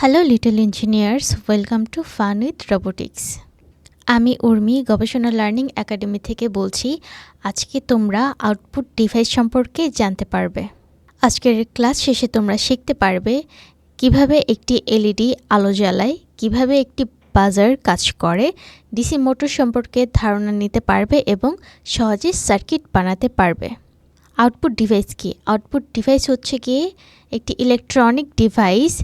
Hello little engineers welcome to fun with robotics আমি উর্মি, গবেষণা learning academy থেকে বলছি, আজকে তোমরা আউটপুট ডিভাইস সম্পর্কে জানতে পারবে। আজকের ক্লাস শেষে তোমরা শিখতে পারবে কীভাবে একটি এলইডি আলো জ্বালায়, কীভাবে একটি বাজার কাজ করে, ডিসি মোটর সম্পর্কে ধারণা নিতে পারবে এবং সহজে সার্কিট বানাতে পারবে। আউটপুট ডিভাইস কি? আউটপুট ডিভাইস হচ্ছে গিয়ে একটি ইলেকট্রনিক ডিভাইস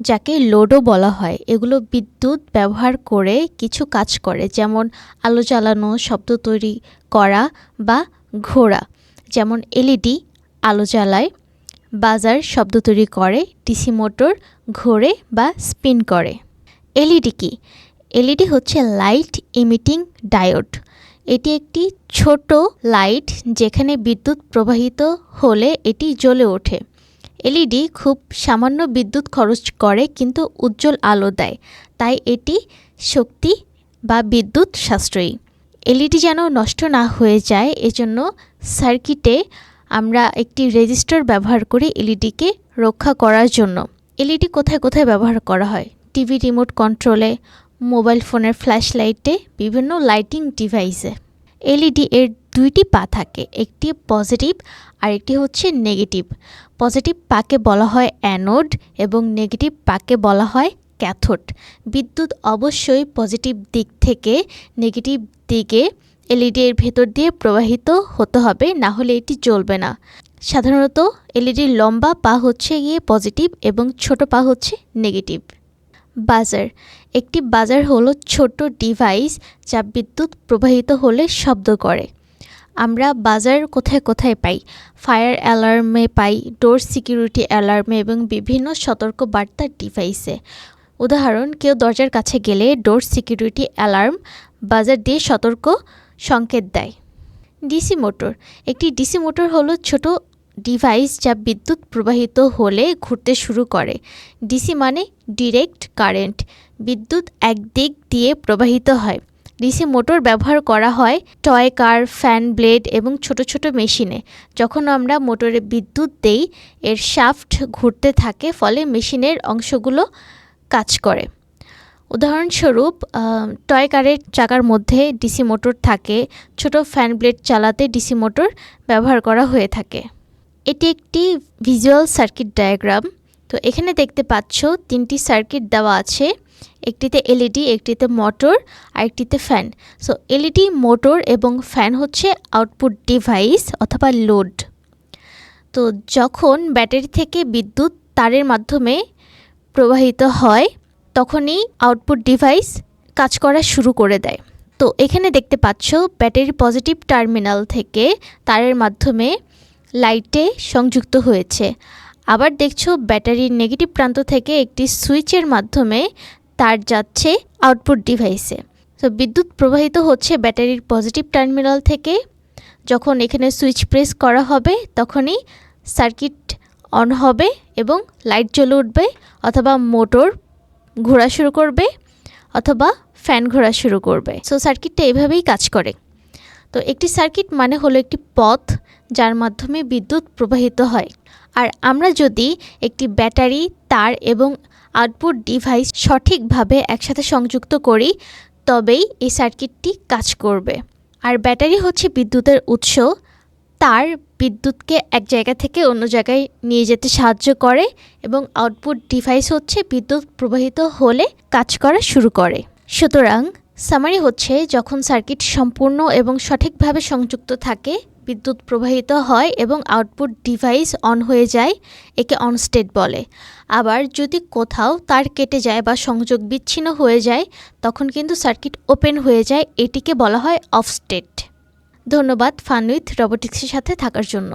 যাকে লোডও বলা হয়, এগুলো বিদ্যুৎ ব্যবহার করে কিছু কাজ করে, যেমন আলো জ্বালানো, শব্দ তৈরি করা বা ঘোরা। যেমন এলইডি আলো জ্বালায়, বাজার শব্দ তৈরি করে, ডিসি মোটর ঘোরে বা স্পিন করে। এলইডি কি? এলইডি হচ্ছে লাইট ইমিটিং ডায়োড। এটি একটি ছোট লাইট যেখানে বিদ্যুৎ প্রবাহিত হলে এটি জ্বলে ওঠে। এলইডি খুব সামান্য বিদ্যুৎ খরচ করে কিন্তু উজ্জ্বল আলো দেয়, তাই এটি শক্তি বা বিদ্যুৎ সাশ্রয়ী। এলইডি যেন নষ্ট না হয়ে যায়, এজন্য সার্কিটে আমরা একটি রেজিস্টার ব্যবহার করি এলইডিকে রক্ষা করার জন্য। এলইডি কোথায় কোথায় ব্যবহার করা হয়? টিভি রিমোট কন্ট্রোলে, মোবাইল ফোনের ফ্ল্যাশ লাইটে, বিভিন্ন লাইটিং ডিভাইসে। এলইডি এর দুইটি পা থাকে, একটি পজিটিভ আর একটি হচ্ছে নেগেটিভ পজিটিভ পাকে বলা হয় অ্যানোড এবং নেগেটিভ পাকে বলা হয় ক্যাথোড বিদ্যুৎ অবশ্যই পজিটিভ দিক থেকে নেগেটিভ দিকে এলইডি এর ভেতর দিয়ে প্রবাহিত হতে হবে, না হলে এটি জ্বলবে না। সাধারণত এলইডির লম্বা পা হচ্ছে গিয়ে পজিটিভ এবং ছোট পা হচ্ছে নেগেটিভ বাজার, একটি বাজার হলো ছোট ডিভাইস যা বিদ্যুৎ প্রবাহিত হলে শব্দ করে। আমরা বাজার কোথায় কোথায় পাই? ফায়ার অ্যালার্মে পাই, ডোর সিকিউরিটি অ্যালার্মে এবং বিভিন্ন সতর্ক বার্তার ডিভাইসে। উদাহরণ, কেউ দরজার কাছে গেলে ডোর সিকিউরিটি অ্যালার্ম বাজার দিয়ে সতর্ক সংকেত দেয়। ডিসি মোটর, একটি ডিসি মোটর হলো ছোট ডিভাইস যা বিদ্যুৎ প্রবাহিত হলে ঘুরতে শুরু করে। ডিসি মানে ডিরেক্ট কারেন্ট, বিদ্যুৎ একদিক দিয়ে প্রবাহিত হয়। ডিসি মোটর ব্যবহার করা হয় টয় কার, ফ্যান ব্লেড এবং ছোট ছোট মেশিনে। যখন আমরা মোটরে বিদ্যুৎ দেই, এর শাফট ঘুরতে থাকে, ফলে মেশিনের অংশগুলো কাজ করে। উদাহরণস্বরূপ টয় কারের চাকার মধ্যে ডিসি মোটর থাকে, ছোট ফ্যান ব্লেড চালাতে ডিসি মোটর ব্যবহার করা হয়ে থাকে। এটি একটি ভিজুয়াল সার্কিট ডায়াগ্রাম। তো এখানে দেখতে পাচ্ছ তিনটি সার্কিট দেওয়া আছে। একটিতে এলইডি, একটিতে মোটর, আর একটিতে ফ্যান। সো, এলইডি, মোটর এবং ফ্যান হচ্ছে আউটপুট ডিভাইস অথবা লোড। তো, যখন ব্যাটারি থেকে বিদ্যুৎ তারের মাধ্যমে প্রবাহিত হয়, তখনই আউটপুট ডিভাইস কাজ করা শুরু করে দেয়। তো, এখানে দেখতে পাচ্ছ ব্যাটারির পজিটিভ টার্মিনাল থেকে তারের মাধ্যমে লাইটে সংযুক্ত হয়েছে। আবার দেখছ ব্যাটারির নেগেটিভ প্রান্ত থেকে একটি সুইচের মাধ্যমে তার যাচ্ছে আউটপুট ডিভাইসে। তো বিদ্যুৎ প্রবাহিত হচ্ছে ব্যাটারির পজিটিভ টার্মিনাল থেকে। যখন এখানে সুইচ প্রেস করা হবে, তখনই সার্কিট অন হবে এবং লাইট জ্বলে উঠবে অথবা মোটর ঘোরা শুরু করবে অথবা ফ্যান ঘোরা শুরু করবে। সো সার্কিটটা এভাবেই কাজ করে। তো একটি সার্কিট মানে হলো একটি পথ যার মাধ্যমে বিদ্যুৎ প্রবাহিত হয়। আর আমরা যদি একটি ব্যাটারি, তার এবং আউটপুট ডিভাইস সঠিকভাবে একসাথে সংযুক্ত করি, তবেই এই সার্কিটটি কাজ করবে। আর ব্যাটারি হচ্ছে বিদ্যুতের উৎস। তার বিদ্যুৎকে এক জায়গা থেকে অন্য জায়গায় নিয়ে যেতে সাহায্য করে এবং আউটপুট ডিভাইস হচ্ছে বিদ্যুৎ প্রবাহিত হলে কাজ করা শুরু করে। সুতরাং সামারি হচ্ছে যখন সার্কিট সম্পূর্ণ এবং সঠিকভাবে সংযুক্ত থাকে বিদ্যুৎ প্রবাহিত হয় এবং আউটপুট ডিভাইস অন হয়ে যায়, একে অন স্টেট বলে। আবার যদি কোথাও তার কেটে যায় বা সংযোগ বিচ্ছিন্ন হয়ে যায়, তখন কিন্তু সার্কিট ওপেন হয়ে যায়, এটিকে বলা হয় অফ স্টেট। ধন্যবাদ ফানুইথ রবোটিক্সের সাথে থাকার জন্য।